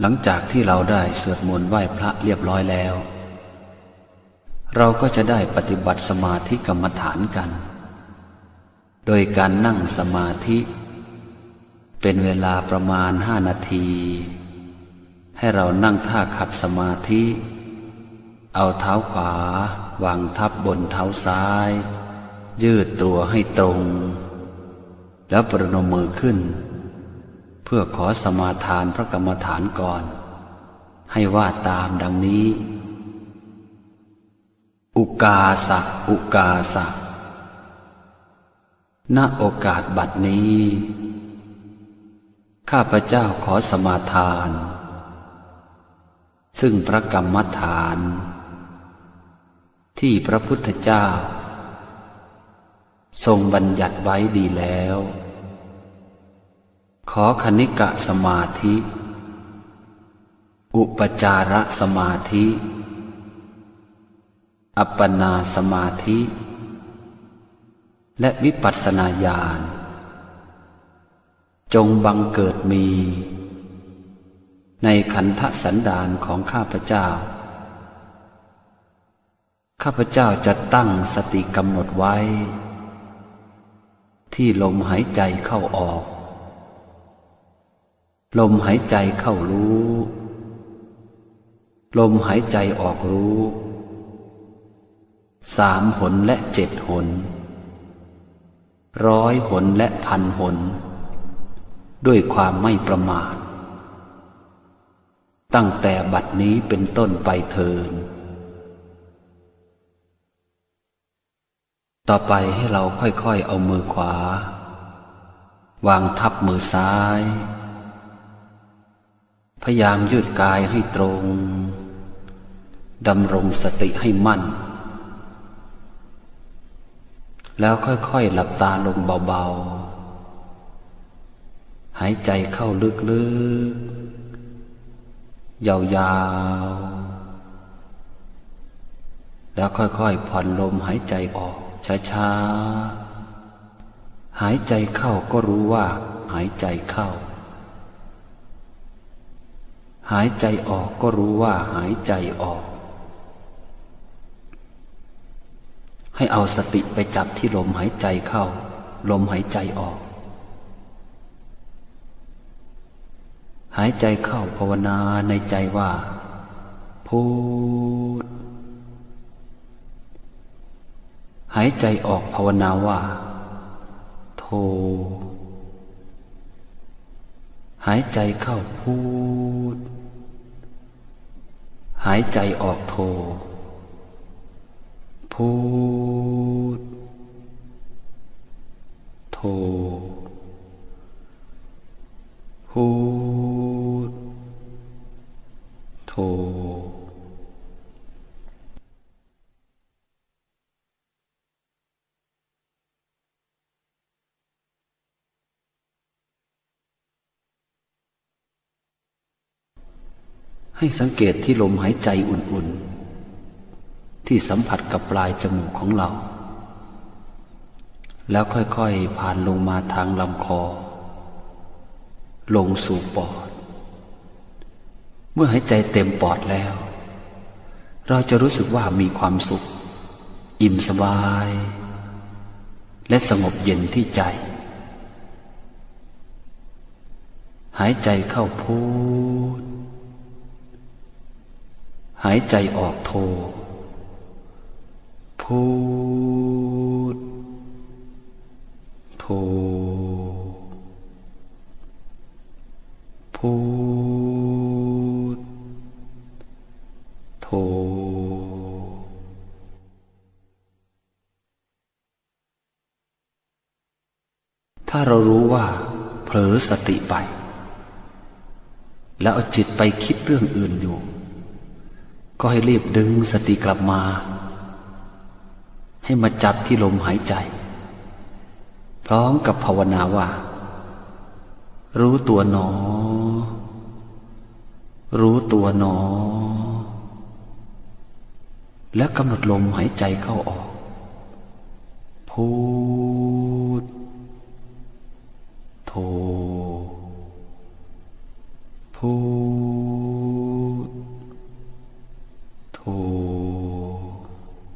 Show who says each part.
Speaker 1: หลังจากที่เราได้สวดมนต์ไหว้พระเรียบร้อยแล้ว เราก็จะได้ปฏิบัติสมาธิกรรมฐานกัน โดยการนั่งสมาธิ เป็นเวลาประมาณห้านาที ให้เรานั่งท่าขัดสมาธิ เอาเท้าขวาวางทับบนเท้าซ้าย ยืดตัวให้ตรง แล้วประนมมือขึ้น พื่อขอสมาทานพระกรรมฐานก่อน ให้ว่าตามดังนี้ อุกาสะอุกาสะณโอกาสบัดนี้ ข้าพเจ้าขอสมาทาน ซึ่งพระกรรมฐาน ที่พระพุทธเจ้า ทรงบัญญัติไว้ดีแล้ว ขอคณิกะสมาธิ อุปจารสมาธิ อัปปนาสมาธิ และวิปัสสนาญาณ จงบังเกิดมี ในขันธสันดานของข้าพเจ้า ข้าพเจ้าจะตั้งสติกำหนดไว้ ที่ลมหายใจเข้าออก ลมหายใจเข้ารู้ ลมหายใจออกรู้สามหนและเจ็ดหน ร้อยหนและพันหน ด้วยความไม่ประมาท ตั้งแต่บัดนี้เป็นต้นไปเทิน ต่อไปให้เราค่อยๆเอามือขวา วางทับมือซ้าย พยายามยืดกายให้ตรงดำรงสติให้มั่น แล้วค่อยๆหลับตาลงเบาๆ หายใจเข้าลึกๆ ยาวๆ แล้วค่อยๆ ผ่อนลมหายใจออกช้าๆ หายใจเข้าก็รู้ว่าหายใจเข้า หายใจออกก็รู้ว่าหายใจออก ให้เอาสติไปจับที่ลมหายใจเข้า ลมหายใจออก หายใจเข้าภาวนาในใจว่าพูดหายใจออกภาวนาว่า โท หายใจเข้าพูด หายใจออกโท พูด โท ให้สังเกตที่ลมหายใจอุ่นๆ ที่สัมผัสกับปลายจมูกของเรา แล้วค่อยๆ ผ่านลงมาทางลำคอ ลงสู่ปอด เมื่อหายใจเต็มปอดแล้ว เราจะรู้สึกว่ามีความสุข อิ่มสบาย และสงบเย็นที่ใจ หายใจเข้าพูด หายใจออกโท พูด โท พูด โท ถ้าเรารู้ว่า เผลอสติไป แล้วเอาจิตไปคิดเรื่องอื่นอยู่ ก็ให้รีบดึงสติกลับมา ให้มาจับที่ลมหายใจ พร้อมกับภาวนาว่า รู้ตัวหนอ รู้ตัวหนอ และกำหนดลมหายใจเข้าออก พูด โทพู